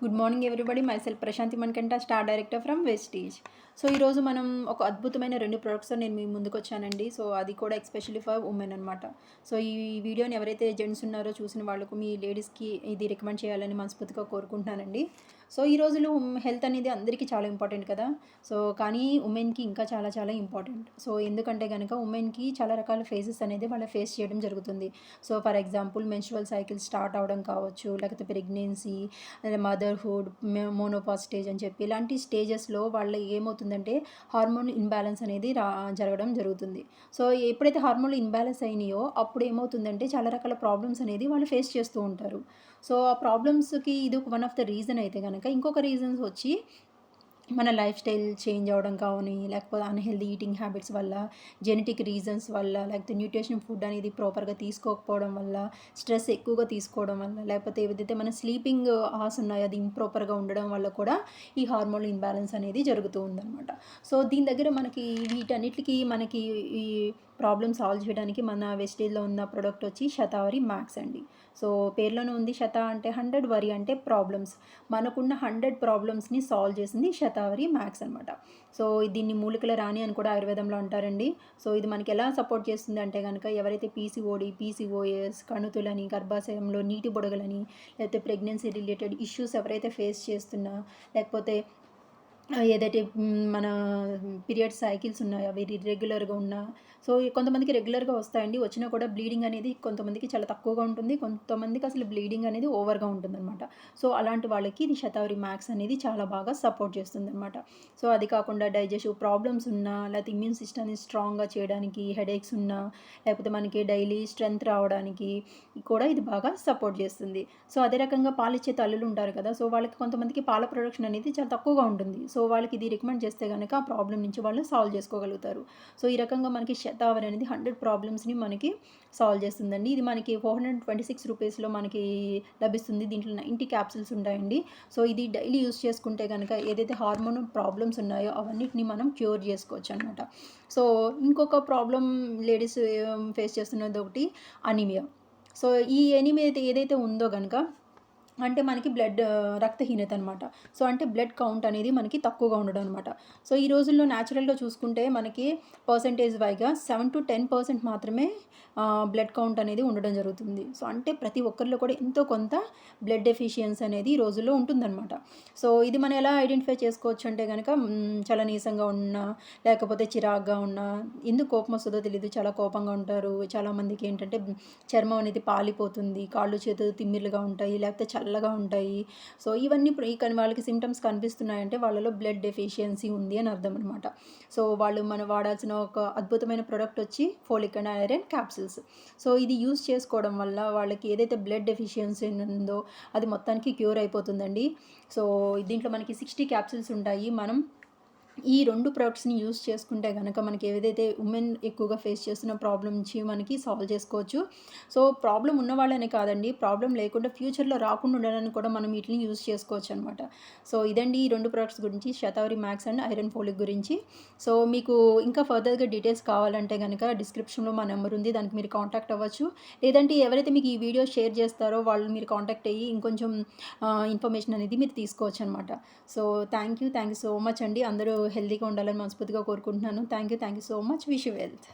Good morning everybody myself Prashanti Manikanta star director from Vestige so ఈరోజు మనం ఒక అద్భుతమైన రెండు ప్రొడక్ట్స్ నేను మీ ముందుకు వచ్చానండి సో అది కూడా ఎక్స్పెషల్లీ ఫర్ ఉమెన్ అనమాట సో ఈ వీడియోని ఎవరైతే జెంట్స్ ఉన్నారో చూసిన వాళ్ళకు మీ లేడీస్కి ఇది రికమెండ్ చేయాలని మనస్ఫూర్తిగా కోరుకుంటున్నానండి. సో ఈ రోజులు హెల్త్ అనేది అందరికీ చాలా ఇంపార్టెంట్ కదా. సో కానీ ఉమెన్కి ఇంకా చాలా చాలా ఇంపార్టెంట్ సో ఎందుకంటే కనుక ఉమెన్కి చాలా రకాల ఫేజెస్ అనేది వాళ్ళ ఫేస్ చేయడం జరుగుతుంది. So for example menstrual cycle start అవడం కావచ్చు లేకపోతే ప్రెగ్నెన్సీ మదర్హుడ్ మోనోపాస్ స్టేజ్ అని చెప్పి ఇలాంటి స్టేజెస్లో వాళ్ళ ఏమవుతుందంటే హార్మోన్ ఇన్బ్యాలెన్స్ అనేది రా జరగడం జరుగుతుంది. సో ఎప్పుడైతే హార్మోన్లు ఇన్బ్యాలెన్స్ అయినాయో అప్పుడు ఏమవుతుందంటే చాలా రకాల ప్రాబ్లమ్స్ అనేది వాళ్ళు ఫేస్ చేస్తూ ఉంటారు. సో ఆ ప్రాబ్లమ్స్కి ఇది ఒక వన్ ఆఫ్ ద రీజన్ అయితే కనుక ఇంకొక రీజన్స్ వచ్చి మన లైఫ్ స్టైల్ చేంజ్ అవ్వడం కావని లేకపోతే అన్హెల్దీ ఈటింగ్ హ్యాబిట్స్ వల్ల జెనెటిక్ రీజన్స్ వల్ల లేకపోతే న్యూట్రిషన్ ఫుడ్ అనేది ప్రాపర్గా తీసుకోకపోవడం వల్ల స్ట్రెస్ ఎక్కువగా తీసుకోవడం వల్ల లేకపోతే ఏదైతే మన స్లీపింగ్ ఆస్ ఉన్నాయో అది ఇంప్రాపర్గా ఉండడం వల్ల కూడా ఈ హార్మోన్ ఇన్బ్యాలెన్స్ అనేది జరుగుతూ ఉందన్నమాట. సో దీని దగ్గర మనకి వీటన్నిటికీ మనకి ఈ ప్రాబ్లమ్ సాల్వ్ చేయడానికి మన వెస్టేజ్లో ఉన్న ప్రోడక్ట్ వచ్చి శతావరి మ్యాక్స్ అండి. సో పేర్లోనే ఉంది శత అంటే హండ్రెడ్ వరి అంటే ప్రాబ్లమ్స్. మనకున్న హండ్రెడ్ ప్రాబ్లమ్స్ని సాల్వ్ చేసింది శతావరి మ్యాక్స్ అనమాట సో దీన్ని మూలికల రాణి అని కూడా ఆయుర్వేదంలో అంటారండి. సో ఇది మనకి ఎలా సపోర్ట్ చేస్తుంది అంటే కనుక ఎవరైతే పీసీఓడి పీసీఓఎస్ కణుతులని గర్భాశయంలో నీటి బుడగలని లేకపోతే ప్రెగ్నెన్సీ రిలేటెడ్ ఇష్యూస్ ఎవరైతే ఫేస్ చేస్తున్నా లేకపోతే ఏదైతే మన పీరియడ్ సైకిల్స్ ఉన్నాయో అవి ఇర్రెగ్యులర్గా ఉన్నా సో కొంతమందికి రెగ్యులర్గా వస్తాయండి. వచ్చినా కూడా బ్లీడింగ్ అనేది కొంతమందికి చాలా తక్కువగా ఉంటుంది. కొంతమందికి అసలు బ్లీడింగ్ అనేది ఓవర్గా ఉంటుందన్నమాట. సో అలాంటి వాళ్ళకి ఇది శతావరి మ్యాక్స్ అనేది చాలా బాగా సపోర్ట్ చేస్తుంది అనమాట సో అది కాకుండా డైజెస్టివ్ ప్రాబ్లమ్స్ ఉన్నా లేకపోతే ఇమ్యూన్ సిస్టమ్ని స్ట్రాంగ్గా చేయడానికి హెడేక్స్ ఉన్నా లేకపోతే మనకి డైలీ స్ట్రెంగ్త్ రావడానికి కూడా ఇది బాగా సపోర్ట్ చేస్తుంది. సో అదే రకంగా పాలిచ్చే తల్లులు ఉంటారు కదా సో వాళ్ళకి కొంతమందికి పాల ప్రొడక్షన్ అనేది చాలా తక్కువగా ఉంటుంది. సో వాళ్ళకి ఇది రికమెండ్ చేస్తే కనుక ఆ ప్రాబ్లం నుంచి వాళ్ళు సాల్వ్ చేసుకోగలుగుతారు. సో ఈ రకంగా మనకి శతావరి అనేది హండ్రెడ్ ప్రాబ్లమ్స్ని మనకి సాల్వ్ చేస్తుందండి. ఇది మనకి ఫోర్ హండ్రెడ్ ట్వంటీ సిక్స్ రూపీస్లో మనకి లభిస్తుంది. దీంట్లో నైంటీ క్యాప్సిల్స్ ఉంటాయండి. సో ఇది డైలీ యూస్ చేసుకుంటే కనుక ఏదైతే హార్మోన్ ప్రాబ్లమ్స్ ఉన్నాయో అవన్నిటిని మనం క్యూర్ చేసుకోవచ్చు అనమాట సో ఇంకొక ప్రాబ్లం లేడీస్ ఫేస్ చేస్తున్నది ఒకటి అనిమియా. సో ఈ ఎనీమియా అయితే ఏదైతే ఉందో కనుక అంటే మనకి బ్లడ్ రక్తహీనత అనమాట సో అంటే బ్లడ్ కౌంట్ అనేది మనకి తక్కువగా ఉండడం అనమాట సో ఈ రోజుల్లో న్యాచురల్గా చూసుకుంటే మనకి పర్సంటేజ్ వైగా సెవెన్ టు టెన్ పర్సెంట్ మాత్రమే బ్లడ్ కౌంట్ అనేది ఉండడం జరుగుతుంది. సో అంటే ప్రతి ఒక్కరిలో కూడా ఎంతో కొంత బ్లడ్ డెఫిషియన్స్ అనేది ఈ రోజుల్లో ఉంటుందన్నమాట. సో ఇది మనం ఎలా ఐడెంటిఫై చేసుకోవచ్చు అంటే కనుక చాలా నీసంగా ఉన్నా లేకపోతే చిరాగ్గా ఉన్నా ఎందుకు కోపం వస్తుందో తెలియదు చాలా కోపంగా ఉంటారు. చాలామందికి ఏంటంటే చర్మం అనేది పాలిపోతుంది. కాళ్ళు చేతులు తిమ్మిర్లుగా ఉంటాయి. లేకపోతే చాలా చల్లగా ఉంటాయి. సో ఇవన్నీ ఈ వాళ్ళకి సిమ్టమ్స్ కనిపిస్తున్నాయంటే వాళ్ళలో బ్లడ్ డెఫిషియన్సీ ఉంది అని అర్థం అనమాట సో వాళ్ళు మనం వాడాల్సిన ఒక అద్భుతమైన ప్రోడక్ట్ వచ్చి folic and iron capsules so ఇది యూస్ చేసుకోవడం వల్ల వాళ్ళకి ఏదైతే బ్లడ్ డెఫిషియన్సీ ఉందో అది మొత్తానికి క్యూర్ అయిపోతుందండి. సో దీంట్లో మనకి సిక్స్టీ క్యాప్సిల్స్ ఉంటాయి. మనం ఈ రెండు ప్రొడక్ట్స్ని యూస్ చేసుకుంటే కనుక మనకి ఏదైతే ఉమెన్ ఎక్కువగా ఫేస్ చేస్తున్న ప్రాబ్లం నుంచి మనకి సాల్వ్ చేసుకోవచ్చు. సో ప్రాబ్లం ఉన్న వాళ్ళనే కాదండి ప్రాబ్లం లేకుండా ఫ్యూచర్లో రాకుండా ఉండడానికి కూడా మనం వీటిని యూస్ చేసుకోవచ్చు అనమాట సో ఇదండి ఈ రెండు ప్రొడక్ట్స్ గురించి Shatavari max and iron folic గురించి. సో మీకు ఇంకా ఫర్దర్గా డీటెయిల్స్ కావాలంటే కనుక డిస్క్రిప్షన్లో మా నెంబర్ ఉంది దానికి మీరు కాంటాక్ట్ అవ్వచ్చు. లేదంటే ఎవరైతే మీకు ఈ వీడియో షేర్ చేస్తారో వాళ్ళు మీరు కాంటాక్ట్ అయ్యి ఇంకొంచెం ఇన్ఫర్మేషన్ అనేది మీరు తీసుకోవచ్చు అనమాట so thank you thank you so much అండి. అందరూ హెల్తీగా ఉండాలని మనస్ఫూర్తిగా కోరుకుంటున్నాను. Thank you thank you so much wish wealth